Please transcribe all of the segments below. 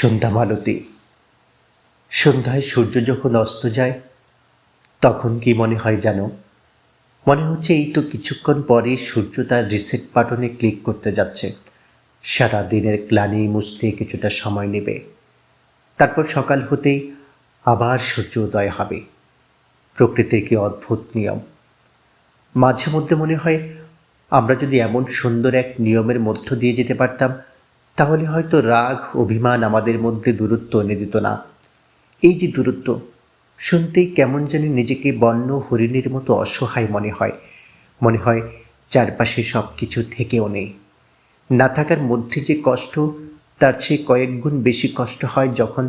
সন্ধ্যা মালতী। সন্ধ্যায় সূর্য যখন অস্ত যায়, তখন কি মনে হয় জানো? মনে হচ্ছে এই তো কিছুক্ষণ পরে সূর্য তার রিসেট বাটনে ক্লিক করতে যাচ্ছে। সারা দিনের গ্লানি মুছতে কিছুটা সময় নেবে। তারপর সকাল হতেই আবার সূর্য উদয় হবে। প্রকৃতির কি অদ্ভুত নিয়ম। মাঝে মধ্যে মনে হয় আমরা যদি এমন সুন্দর এক নিয়মের মধ্য দিয়ে যেতে পারতাম তাহলে হয়তো রাগ, অভিমান আমাদের মধ্যে দূরত্ব এনে দিত না। এই যে দূরত্ব, শুনতেই কেমন জানি নিজেকে বন্য হরিণের মতো অসহায় মনে হয়। মনে হয় চারপাশে সব কিছু থেকেও নেই। না থাকার মধ্যে যে কষ্ট, তার চেয়ে কয়েক গুণ বেশি কষ্ট হয় যখন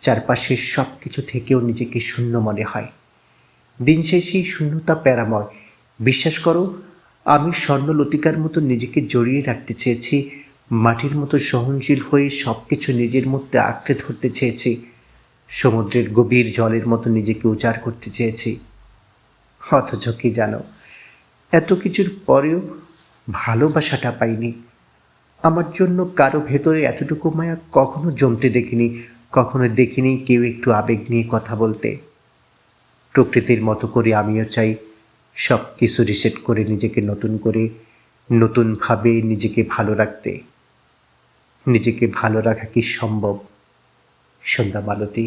চারপাশের সব কিছু থেকেও নিজেকে শূন্য মনে হয়। দিন শেষে শূন্যতা প্যারাময়। বিশ্বাস করো, আমি স্বর্ণলতিকার মতো নিজেকে জড়িয়ে রাখতে চেয়েছি মাটির মতো সহনশীল হয়ে সব কিছু নিজের মধ্যে আঁকড়ে ধরতে চেয়েছি। সমুদ্রের গভীর জলের মতো নিজেকে উজাড় করতে চেয়েছি। অথচ কি জানো, এত কিছুর পরেও ভালোবাসাটা পাইনি। আমার জন্য কারও ভেতরে এতটুকু মায়া কখনো জমতে দেখিনি, কখনো দেখিনি কেউ একটু আবেগ নিয়ে কথা বলতে। প্রকৃতির মতো করে আমিও চাই সব কিছু রিসেট করে নিজেকে নতুন করে, নতুনভাবে নিজেকে ভালো রাখতে। নিজেকে ভালো রাখা কি সম্ভব? সন্ধ্যা মালতী।